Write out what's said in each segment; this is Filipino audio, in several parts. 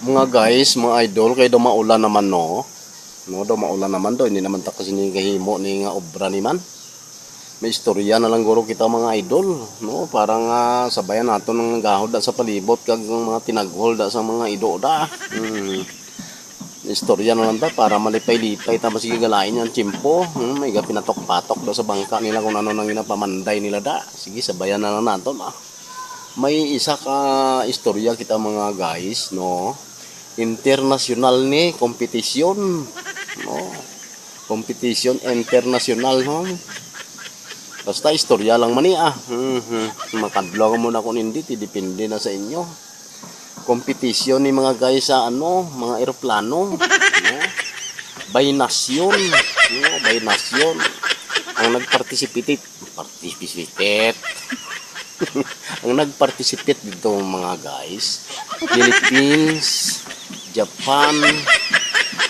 Mga guys, mga idol, kay daw maulan naman no. No, daw maulan naman daw, hindi naman ta kasi ni kahimo ni nga obra ni man. May istorya na lang guro kita mga idol, no? Parang uh, sabayan nato ng gahod sa palibot kag mga tinaghol da sa mga ido da. Hmm. Istorya na lang ta para malipay-lipay ta masige galain yung chimpo. Hmm, may ga pinatok-patok daw sa bangka nila kung ano nang ginapamanday nila da. Sige, sabayan na lang nato ah. May isa ka istorya kita mga guys, no? international ni kompetisyon no? Competition international no? Basta istorya lang man ah. Mm-hmm. makadlo ka muna kung hindi ti depende na sa inyo. Competition ni mga guys sa ano mga eroplano no? By nation no? By nation ang nagparticipate participate ang nagparticipate dito mga guys Philippines Japan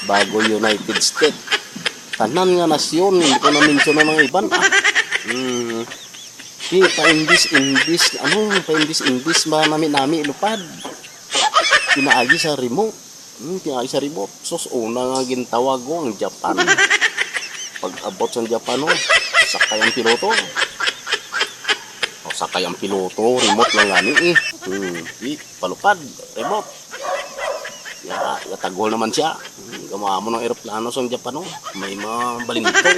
bago United States tanan nga nasyon hindi ko na mention na mga iban ah. hmm. Di, pa-imbis, imbis, ano, imbis ba nami nami ilupad. Pinaagi sa remote. Hmm, pinaagi sa remote. Sus, una nga gintawag ko ang Japan. Pag abot sa Japan, oh, sakay ang piloto. Sakay ang piloto, remote lang gani eh. Hmm, di, palupad, remote. Ya, ya tagol naman siya. Hmm, mo ng eroplano sa Japan, oh. May mga balintong.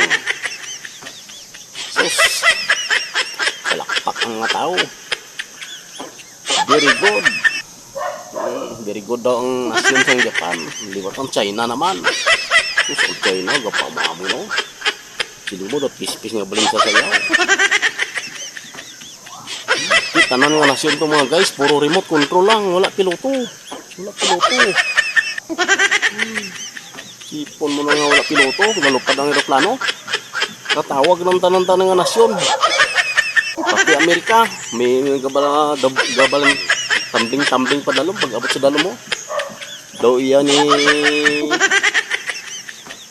Sus, palakpak ang mga tao. Very good. Hmm, very good daw ang nasyon sa Japan. Liwat ang China naman. Sus, ang China, gapama mo, no? Sino mo, daw pis-pis nga baling sa sayaw. Tanan nga nasyon to mga guys, puro remote control lang, wala piloto. Wala piloto. Hmm. Sipon mo na nga wala piloto, nalupad ang eroplano. Natawag ng tanan-tanan nga nasyon. Pati Amerika, may gabala, dab, gabal, tambing-tambing pa dalom pag abot sa dalom mo. Daw iya ni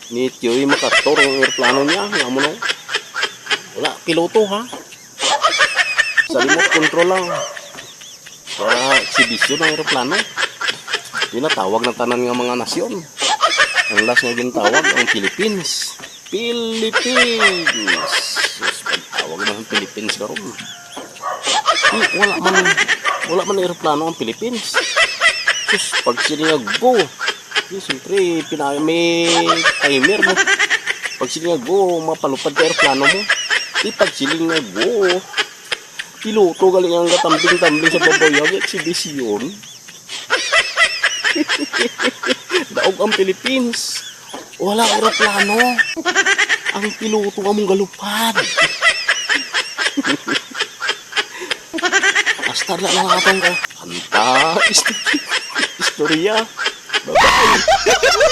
ni Tioy Makator ang eroplano niya, nga mo no. Wala piloto ha. Sa remote control lang. Para exhibition ng eroplano. Yun na tawag ng tanan nga mga nasyon. Ang last nga gintawag ang Philippines. Philippines. Sus, pagtawag na ng Philippines karon. Wala man wala man eroplano ang Philippines. Sus, pag sila go. Di, siyempre, pina, may timer mo. Pag sila go, mapalupad ka eroplano mo. Di, pag piloto galing ang katambing-tambing sa babayag exhibition. Daog ang Philippines. Wala aeroplano. Ang piloto among galupad. Basta na lang atong ka. Hanta. Istorya. Bye-bye.